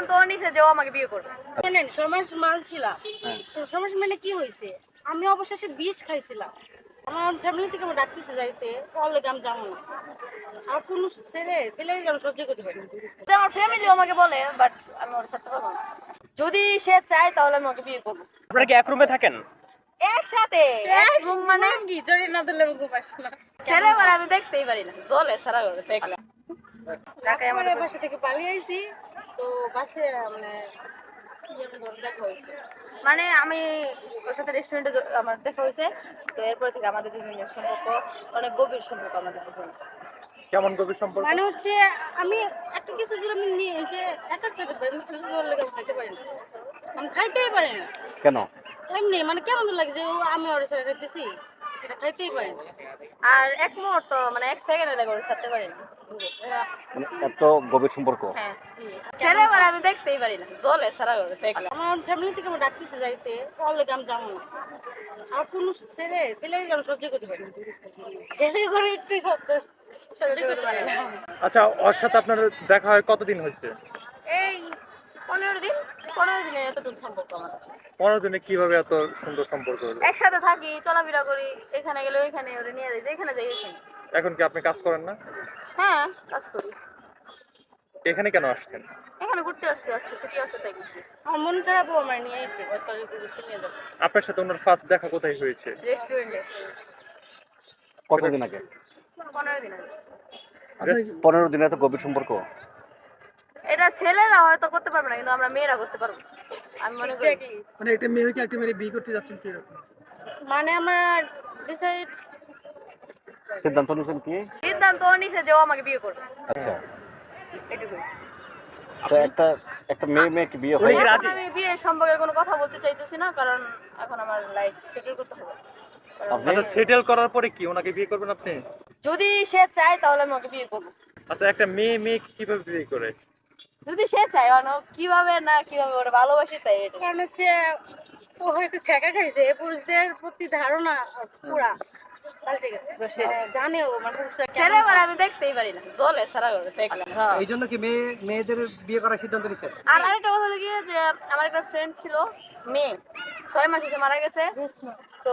সিদ্ধান্ত ও নিছে যে ও আমাকে বিয়ে করবে। শোনেন সমাজ মাল ছিলাম। তো সমাজ মেলে কি হয়েছে আমি অবশেষে বিষ খাইছিলাম। আমার ফ্যামিলি থেকে আমার ডাকতেছে যাইতে আমি যাব না। আর কোনো ছেলে ছেলেকে আমি সহ্য করতে পারি আমার ফ্যামিলি আমাকে বলে বাট আমি ওর ছাড়তে পারব না। যদি সে চায় তাহলে আমি ওকে বিয়ে করব। আপনারা কি এক রুমে থাকেন? একসাথে! এক room মানে? কি? জড়ি না দিলে আমি ঘুম আসে না। ছেলে আমি দেখতেই পারি না। জলে সারা করে। দেখলাম। ঢাকায় আমার আমার বাসা থেকে পালিয়ে আইছি। তো বাসে মানে দেখা হয়েছে। মানে আমি ওর সাথে রেস্টুরেন্টে আমার দেখা হয়েছে। তো এরপর থেকে আমাদের দুজনের সম্পর্ক অনেক গভীর সম্পর্ক আমাদের দুজনের। কেমন গভীর সম্পর্ক? মানে হচ্ছে আমি একটা কিছু যদি আমি নিয়ে যে একা খেতে পারি আমি খেতে পারলে আমি খাইতে পারি না? আমি খাইতেই পারি না। কেন? এমনি মানে কেমন লাগে যে আমি ওর সাথে খাইতেছি? খাইতেই পারি। আর এক মুহূর্ত মানে এক সেকেন্ডে ওর ছাড়তে পারি না মানে এত গভীর সম্পর্ক? হ্যাঁ জি। ছেলে এবার আমি দেখতেই পারি না। জলে সারা করে দেখলাম। আমার ফ্যামিলি থেকে আমার ডাকতেছে যাইতে অলেগে আমি যাব না। আর কোনো ছেলে ছেলেকে আমি সহ্য করতে পারি না। ছেলে করে একটু সহ্য- করতে পারি না। আচ্ছা ওর সাথে আপনার দেখা হয় কতদিন হয়েছে? পনেরো দিনের এতটুকু সম্পর্ক আমার। পনেরো দিনে কীভাবে এত সুন্দর সম্পর্ক হলো? একসাথে থাকি চলাফেরা করি এখানে গেলে ওইখানে ওরে নিয়ে যাই যেখানে যাই এখানে। এখন কি আপনি কাজ করেন না? হ্যাঁ কাজ করি। এখানে কেন আসছেন? এখানে ঘুরতে আসছি আজকে ছুটি আছে তাই ঘুরতেছি আমার মন খারাপও আমার নিয়ে তারিখ নিয়ে যাব। আপনার সাথে ওনার ফার্স্ট দেখা কোথায় হয়েছে? রেস্টুরেন্টে কতদিন আগে? পনেরো দিন আগে। পনেরো দিনে এত গভীর সম্পর্ক? এটা ছেলেরা হয়তো করতে পারবে না কিন্তু আমরা মেয়েরা করতে পারব আমি মনে করি মানে একটা মেয়ে হইতে একটা মেয়ে বিয়ে করতে যাচ্ছেন কি এরকম মানে আমার ডিসাইড সিদ্ধান্ত নিয়েছেন কি? সিদ্ধান্ত নিছে যে ও আমাকে বিয়ে করবে। আচ্ছা। এটুকুই তো একটা একটা মেয়ে মেয়ে কি বিয়ে হয়? আমি বিয়ের সম্পর্কে কোনো কথা বলতে চাইতেছি না কারণ এখন আমার লাইফ সেটেল করতে হবে। আচ্ছা সেটেল করার পরে কি ওনাকে বিয়ে করবেন আপনি? যদি সে চায় তাহলে আমি ওকে বিয়ে করব। আচ্ছা একটা মেয়ে মেয়ে কীভাবে বিয়ে করে? যদি সে চায় অন কীভাবে না কীভাবে ওরা ভালোবাসি তাই এটা। কারণ হচ্ছে ও হয়তো ছেঁকা খাইছে পুরুষদের প্রতি ধারণা পুরা। পাল্টে গেছে মানে জানে ও মানে পুরুষরা ছেলে আমি দেখতেই পারি না। জলে সারা করে দেখলাম। এই জন্য কি মেয়ে মেয়েদের বিয়ে করার সিদ্ধান্ত নিচ্ছেন আর আরেকটা হলো গিয়ে যে আমার একটা ফ্রেন্ড ছিল মেয়ে। ছয় মাস হয়েছে মারা গেছে। তো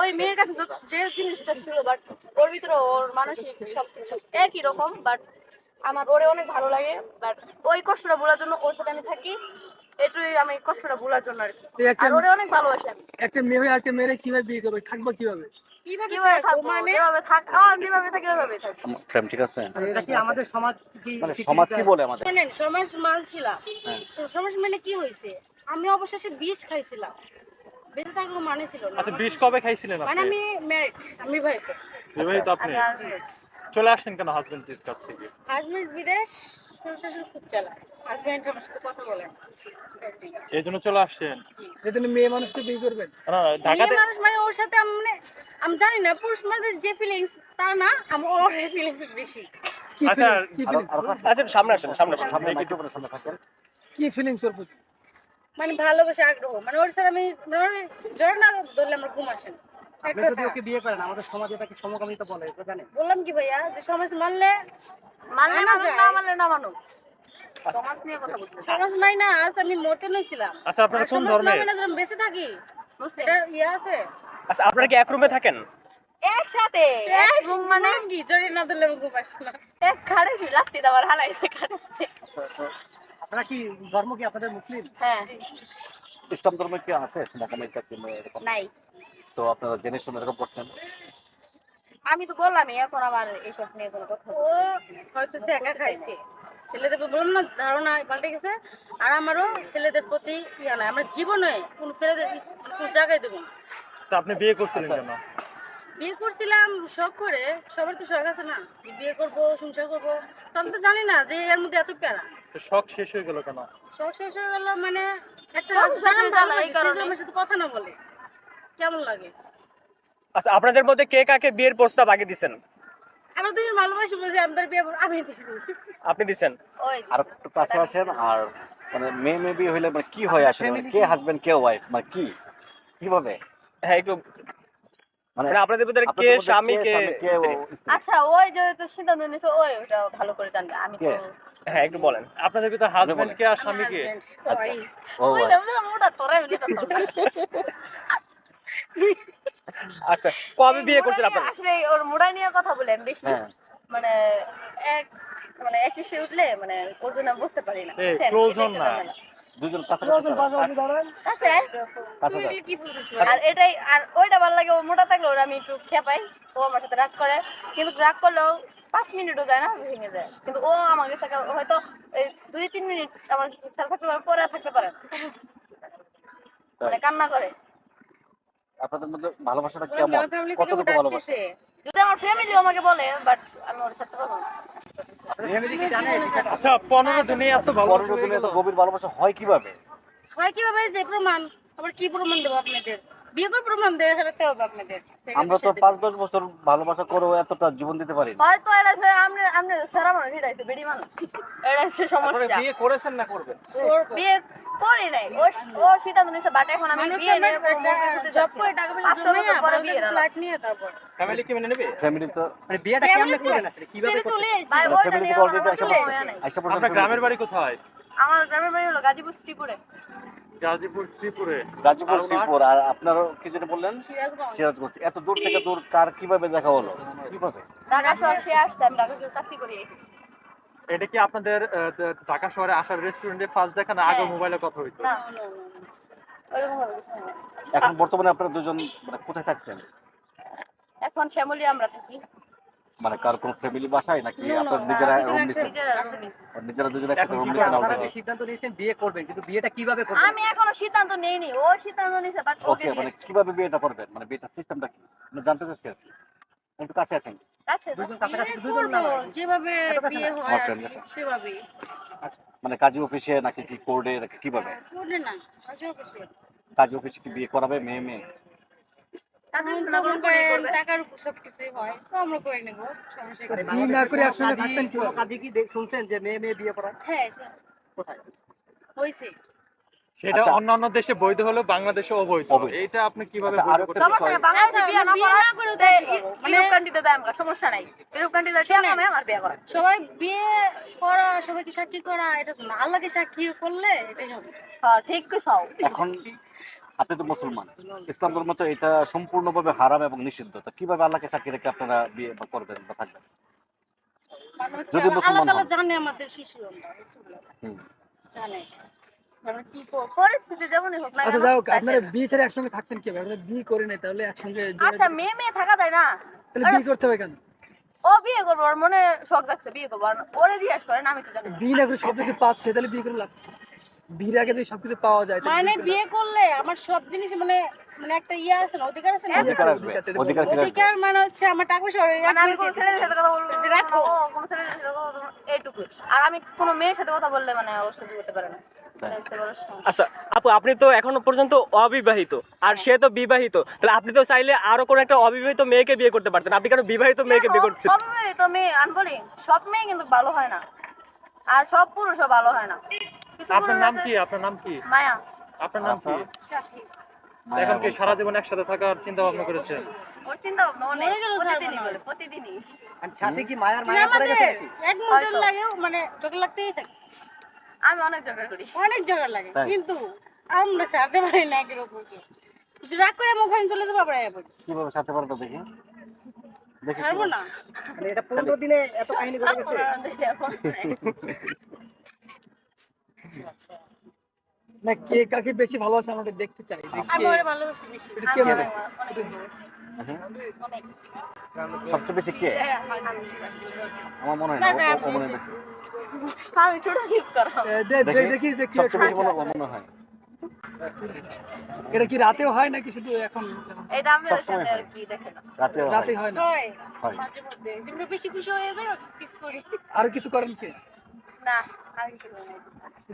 ওই মেয়ের কাছে যে জিনিসটা ছিল বাট ওর ভিতরে ওর মানসিক সব কিছু একই রকম বাট আমার ওরে অনেক ভালো লাগে বাট ওই কষ্টটা ভোলার জন্য ওর সাথে আমি থাকি এটুই আমি কষ্টটা ভোলার জন্য আর কি। আর ওরে অনেক ভালোবাসি আমি। একটা মেয়ে হয়ে একটা মেয়েরে কীভাবে বিয়ে করবে থাকব কীভাবে? কীভাবে কীভাবে থাকব? থাকব? মানে? থাক আহ, যেভাবে থাকি ওইভাবে থাকি। প্রেম ঠিক আছে? এটা কি আমাদের সমাজ কি মানে সমাজ কি বলে আমাদের? শোনেন সমাজ মাল তো সমাজ মেলে কি হয়েছে? আমি অবশেষে বিষ খাইছিলাম। বেঁচে থাকলেও মানে ছিল না। আচ্ছা বিষ কবে খাইছিলেন মানে আমি ম্যারিড আমি ভাই বিবাহিত আপনি? আমি আর- চলে আসছেন কেন হাজবেন্ডের কাছ থেকে? হাজবেন্ড বিদেশ শ্বশুর শাশুড়ি খুব চালাক। হাজবেন্ড আমার সাথে কথা বলে না। এই জন্য চলে আসছেন? মেয়ে মানুষকে বিয়ে করবেন? না ঢাকাতে মেয়ে মানুষ মানে ওর সাথে আমি মানে আমি জানি না পুরুষ মানুষের যে ফিলিংস তা না আমার ওর ফিলিংস বেশি। আচ্ছা কি আচ্ছা সামনে আসেন সামনে আসেন সামনে মাইক্রোফোনের সামনে থাকেন। কি ফিলিংস ওর প্রতি? মানে ভালোবাসা আগ্রহ। মানে ওর সাথে আমি মানে জ্বর না ধরলে আমার ঘুম আসে না। আপনি যদি ওকে বিয়ে করেন আমাদের সমাজে তাকে সমকামিতা বলে এটা জানেন? বললাম কি ভাইয়া যে সমাজ মানলে মানলে মানা মানুষ যায়। না মানলে না মানুষ। সমাজ নিয়ে কথা বলতে সমাজ মাই না আজ আমি মতে নইছিলাম। আচ্ছা আপনারা কোন ধর্মে না বেঁচে থাকি? মুসলিম। এটা ইয়ে আছে। আচ্ছা আপনারা কি এক রুমে থাকেন? একসাথে। এক রুম মানে কি? জড়ি না ধরলে ঘুম আসে না। এক খাড়ে লাত্তি দেওয়ার হালাইছে খাড়াইছে আপনারা কি ধর্ম কি আপনাদের মুসলিম? হ্যাঁ। ইসলাম ধর্মে কি আছে? সমকামিতা কি নাই। তো আপনারা জেনে শুনে এরকম করছেন? আমি তো বললামই এখন আমার এইসব নিয়ে কোনো কথা ও হয়তো সে একা খাইছে। ছেলেদের বললাম না ধারণা পাল্টে গেছে আর আমারও ছেলেদের প্রতি ইয়া নাই। আমার জীবনে কোনো ছেলেদের কোনো জায়গায় দেবো না। তা আপনি বিয়ে করছিলেন কেন? বিয়ে করছিলাম শখ করে সবার তো শখ আছে না। বিয়ে করব সংসার করব। তখন তো জানি না যে এর মধ্যে এত প্যারা। তো শখ শেষ হয়ে গেল কেন? শখ শেষ হয়ে গেল মানে একটা আমার সাথে কথা না বলে। কেমন লাগে? আচ্ছা আপনাদের মধ্যে কে কাকে বিয়ের প্রস্তাব আগে দিছেন? আমরা তুমি ভালোবাসি বলছি আমাদের বিয়ে আমি দিছি। আপনি দিছেন? আর একটু কাছে আসেন আর মানে মেয়ে মেয়ে বিয়ে হইলে মানে কি হয় আসলে? কে হাজবেন্ড কে ওয়াইফ মানে কি? কীভাবে? হ্যাঁ একটু মানে মানে আপনাদের ভিতরে কে স্বামী কে? আচ্ছা ওই যে তো সিদ্ধান্ত নিয়েছে ওই ওটা ভালো করে জানবে আমি তো কে? হ্যাঁ একটু বলেন। আপনাদের ভিতরে হাজবেন্ড কে আর স্বামী কে? আচ্ছা ওটা তোরা এমনি কথা বল। আচ্ছা কবে বিয়ে করছেন আপনারা? আসলে ওর মোড়া নিয়ে কথা বলেন বেশি হ্যাঁ। মানে এক মানে এক এসে উঠলে মানে ওর জন্য বুঝতে পারি না। হন না। দুজন কাছাকাছি কাছে কি বলতেছো? আর এটাই আর ওইটা ভালো লাগে ও মোটা থাকলে ওরা আমি একটু খেপাই ও আমার সাথে রাগ করে। কিন্তু রাগ করলেও পাঁচ মিনিটও যায় না ভেঙে যায়। কিন্তু ও আমার কাছে হয়তো এই দুই তিন মিনিট আমার সাথে থাকতে পারে পরে থাকতে পারে মানে কান্না করে। আপনাদের মধ্যে ভালোবাসাটা কেমন? কতটুকু ভালোবাসা? যদি আমার ফ্যামিলি আমাকে বলে বাট আমি ওর সাথে পারব না। ফ্যামিলি কি জানে আচ্ছা পনেরো দিনে এত পনেরো দিনে এত গভীর ভালোবাসা হয় কীভাবে? হয় কীভাবে? যে প্রমাণ। আবার কি প্রমাণ দেবো আপনাদের? বিয়ে করে প্রমাণ দেখাতে হবে আপনাদের। আমরা তো পাঁচ দশ বছর ভালোবাসা করেও এতটা জীবন দিতে পারি না। হয়তো এটা হচ্ছে আপনি আপনি সারা মানুষ এটাই তো বেডি মানুষ। এটা সমস্যা। বিয়ে করেছেন না করবেন? বিয়ে করি নাই। ও ও সিদ্ধান্ত নিয়েছে বাট এখন আমি বিয়ে movie করতে জব করে টাকা পয়সা পরে বিয়ে ফ্ল্যাট নিয়ে তারপর। ফ্যামিলি কি মেনে নেবে? ফ্যামিলি তো মানে বিয়েটা কেমনে আসলে কীভাবে চলে ফ্যামিলি অলরেডি পড়ছে আপনার গ্রামের বাড়ি কোথায়? আমার গ্রামের বাড়ি হলো গাজীপুর শ্রীপুরে। গাজীপুর শ্রীপুরে। গাজীপুর শ্রীপুর আর আপনারও কি যেটা বললেন? সিরাজগঞ্জ। সিরাজগঞ্জ। এত দূর থেকে দূর কার কীভাবে দেখা হলো? কীভাবে? ঢাকা শহর সে আসছে আমি ঢাকা শহরে চাকরি করি। এটা কি আপনাদের আহ, ঢাকা শহরে আসার রেস্টুরেন্টে ফার্স্ট দেখা না আগে হ্যাঁ। মোবাইলে কথা হইতো। এখন বর্তমানে আপনারা দুজন মানে কোথায় থাকছেন? এখন শ্যামলি আমরা থাকি। মানে কার কোনো ফ্যামিলি বাসায় নাকি আপনার নিজেরা রুম নিচ্ছেন নিজেরা দুজন একসাথে রুম কি নিচ্ছেন আপনারা already? সিদ্ধান্ত নিয়েছেন বিয়ে করবেন? কিন্তু বিয়েটা কীভাবে করবেন? আমি এখনও সিদ্ধান্ত নেইনি। ও সিদ্ধান্ত নিছে বাট ওকে মানে কীভাবে বিয়েটা করবেন? মানে বিয়েটার সিস্টেমটা কি? মানে জানতে চাচ্ছি আর কি। একটু কাছে আসেন। আছে দুজন কাছাকাছি দুজন না যেভাবে বিয়ে হয় আমার আর friend কি, দেখা। সেভাবেই মানে কাজী অফিসে নাকি কি কোর্টে নাকি কীভাবে? না অবশ্যই কাজী অফিসে কি বিয়ে করাবে মেয়ে মেয়ে? না করে করে করবে। টাকার উপর সবকিছুই হয় তো আমরা করে নেব সমস্যা না করে একসঙ্গে থাকছেন কোনো কি শুনছেন যে মেয়ে মেয়ে বিয়ে করা হ্যাঁ কোথায়? হয়েছে সেটা আচ্ছা। অন্যান্য দেশে বৈধ হলেও বাংলাদেশে অবৈধ। এটা আপনি কীভাবে সমস্যা নেই বাংলাদেশে বিয়ে না সমস্যা নাই। আমার বিয়ে করা সবাই বিয়ে করা সবাইকে সাক্ষী করা এটা আল্লাহকে সাক্ষী করলে এটাই হবে। হ্যাঁ ঠিক কইছাও। এখন আপনি তো মুসলমান ইসলাম ধর্ম তো এটা সম্পূর্ণভাবে হারাম এবং নিষিদ্ধ তো কীভাবে আল্লাহকে সাক্ষী রেখে আপনারা বিয়ে বা করবেন বা থাকবেন? যদি মুসলমান জানে আমাদের শিশু আমরা জানে। মানে আচ্ছা কেন, যাই হোক তাই আপনারা বিয়ে ছেড়ে একসঙ্গে থাকছেন কীভাবে? আপনারা বিয়ে করে নাই তাহলে একসঙ্গে আচ্ছা মেয়ে মেয়ে থাকা যায় না। তাহলে বিয়ে করতে হবে কেন? ও বিয়ে করব ওর মনে শখ জাগছে বিয়ে করব ওরে জিজ্ঞেস করেন আমি তো জানি বিয়ে না করে সব কিছু পাচ্ছে তাহলে বিয়ে করে লাভ বিয়ের আগে যদি সবকিছু পাওয়া যায় মানে বিয়ে করলে আমার সব জিনিস মানে মানে একটা ইয়ে আছে না অধিকার আছে না? অধিকার আসবে অধিকার অধিকার মানে হচ্ছে আমার টাকা মানে আমি কোনো ছেলেদের সাথে কথা বলব যে রাখো ও কোনো ছেলেদের সাথে কথা এইটুকু আর আমি কোনো মেয়ের সাথে কথা বললে মানে ও সহ্য করতে পারে না। আচ্ছা আপু আপনি তো এখনও পর্যন্ত অবিবাহিত আর সে তো বিবাহিত। তাহলে আপনি তো চাইলে আরও কোনো একটা অবিবাহিত মেয়েকে বিয়ে করতে পারতেন। আপনি কেন বিবাহিত মেয়েকে বিয়ে করছেন সব মেয়ে তো মেয়ে আমি বলি সব মেয়ে কিন্তু ভালো হয় না। আর সব পুরুষও ভালো হয় না। কিছু আপনার পুরুষ নাম আছে- কি? আপনার নাম কি? মায়া। আপনার নাম কি? সাথী। এখন কি সারা জীবন একসাথে থাকার চিন্তা ভাবনা করেছেন? ওর চিন্তা ভাবনা অনেক। মরে প্রতিদিনই না। করে প্রতিদিনই। আর সাথে কি মায়ার মানে মায়া পড়ে গেছে নাকি? এক হয়তো। লাগেও মানে চোখ লাগতেই থাকে। আমি অনেক জোগাড় করি। অনেক জোগাড় লাগে কিন্তু আমরা ছাড়তে পারি না একের উপরকে রাগ করে মুখ চলে যাব আবার কীভাবে সাথে পারতো দেখি? দেখি ছাড়বো না? মানে এটা পনেরো দিনে এত কাহিনী ঘটে গেছে। না কে কাকে বেশি ভালোবাসে আমরা দেখতে চাই। আমি ওরে ভালোবাসি বেশি। এটা কে ভালো সবচেয়ে বেশি কে? আমার মনে হয় না ও- ও মনে বেশি। আমি ছোট কিস করাম। এ, দে- দে- দেখি সবচেয়ে বেশি মনে হয়- এটা কি রাতেও হয় নাকি শুধু এখন? এটা আমি সাথে আর কি রাতে রাতে হয়। না? হয় হয়। মাঝে মধ্যে। যেগুলো বেশি খুশি হয়ে যায় কিস করি। আর কিছু করেন কি? না আমি কিছু করি না। কি